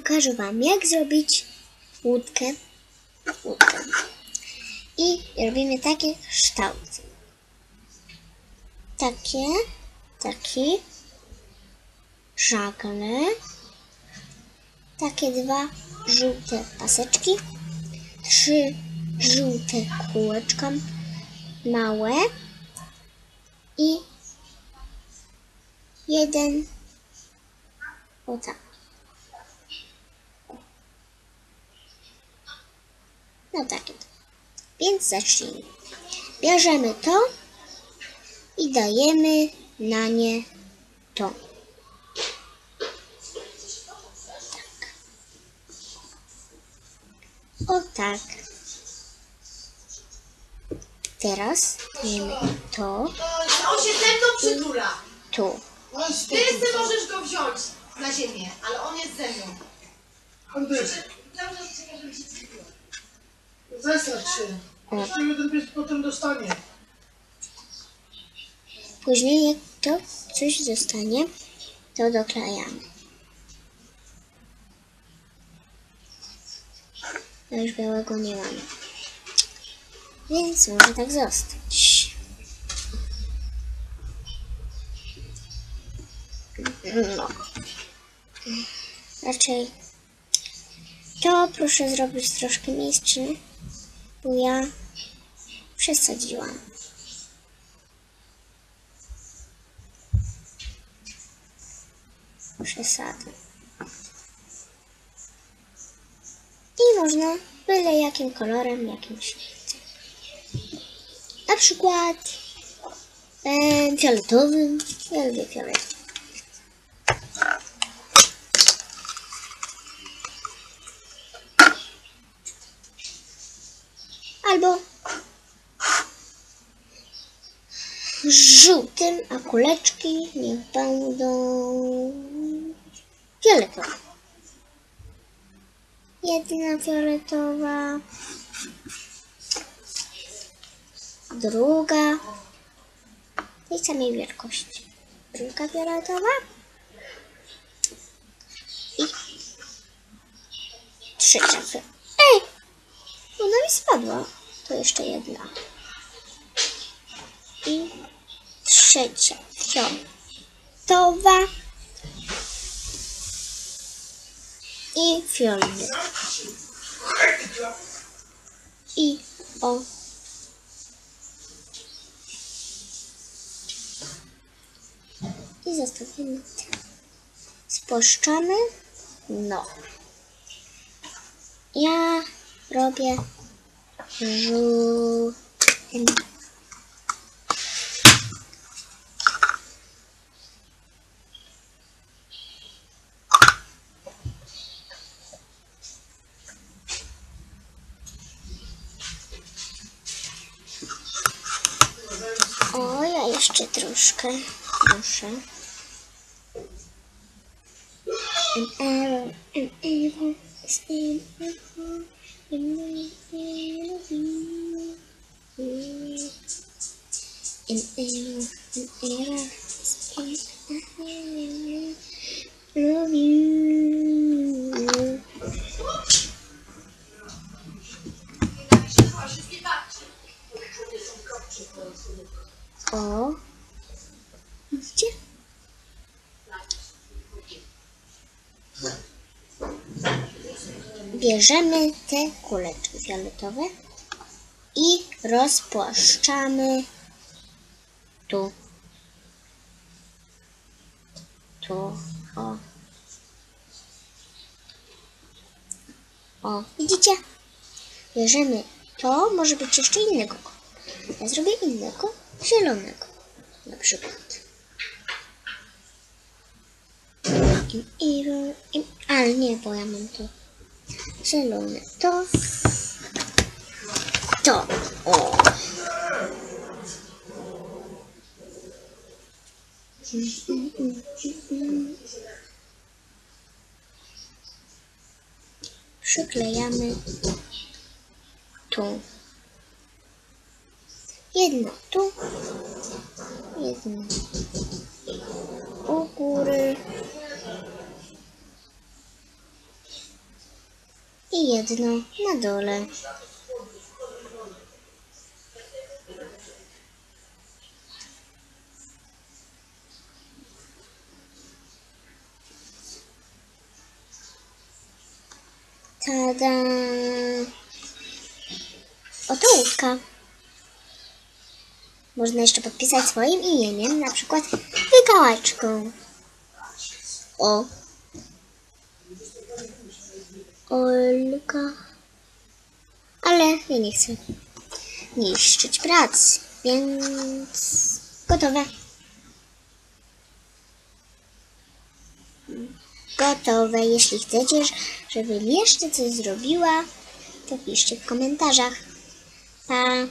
pokażę Wam, jak zrobić łódkę. łódkę. I robimy takie kształty. Takie, taki, żagle, takie dwa żółte paseczki, trzy żółte kółeczka, małe i jeden o tak. No takie. Więc zacznijmy. Bierzemy to i dajemy na nie to. Tak. O tak. Teraz dajemy to On się ze mną przytula. tu. Ty ty możesz go wziąć na ziemię, ale on jest ze mną. Się. Jeszcze jeden pies potem dostanie. Później jak to coś zostanie, to doklejamy. No już białego nie mamy. Więc może tak zostać. No. Raczej to proszę zrobić troszkę miejsczy, bo ja przesadziłam. przesady. I można byle jakim kolorem, jakim się. Na przykład e, fioletowym. Ja lubię fiolet. Albo żółtym, a kuleczki niech będą fioletowe. Jedna fioletowa, druga tej samej wielkości. Druga fioletowa i trzecia. fio- Ej! Ona mi spadła. To jeszcze jedna. I trzecia fioletowa i fiolet. I o. I zostawimy tak. Spłaszczamy. No. Ja robię żółtym. O, ja jeszcze troszkę muszę. An arrow, an stand before in the you. An error, an error, spent nothing love you. O. Widzicie? Bierzemy te kuleczki fioletowe i rozpłaszczamy tu. Tu, o. O, widzicie? Bierzemy to, może być jeszcze innego. Ja zrobię innego, zielonego na przykład. I, i, i, ale nie, bo ja mam to zielone. To, to, o. Przyklejamy tu. Jedno tu, jedno u góry. I jedno na dole. Tada! Oto łódka. Można jeszcze podpisać swoim imieniem, na przykład wykałaczką. O. Olka. Ale ja nie chcę niszczyć pracy, więc gotowe. Gotowe. Jeśli chcecie, żebym jeszcze coś zrobiła, to piszcie w komentarzach. Pa!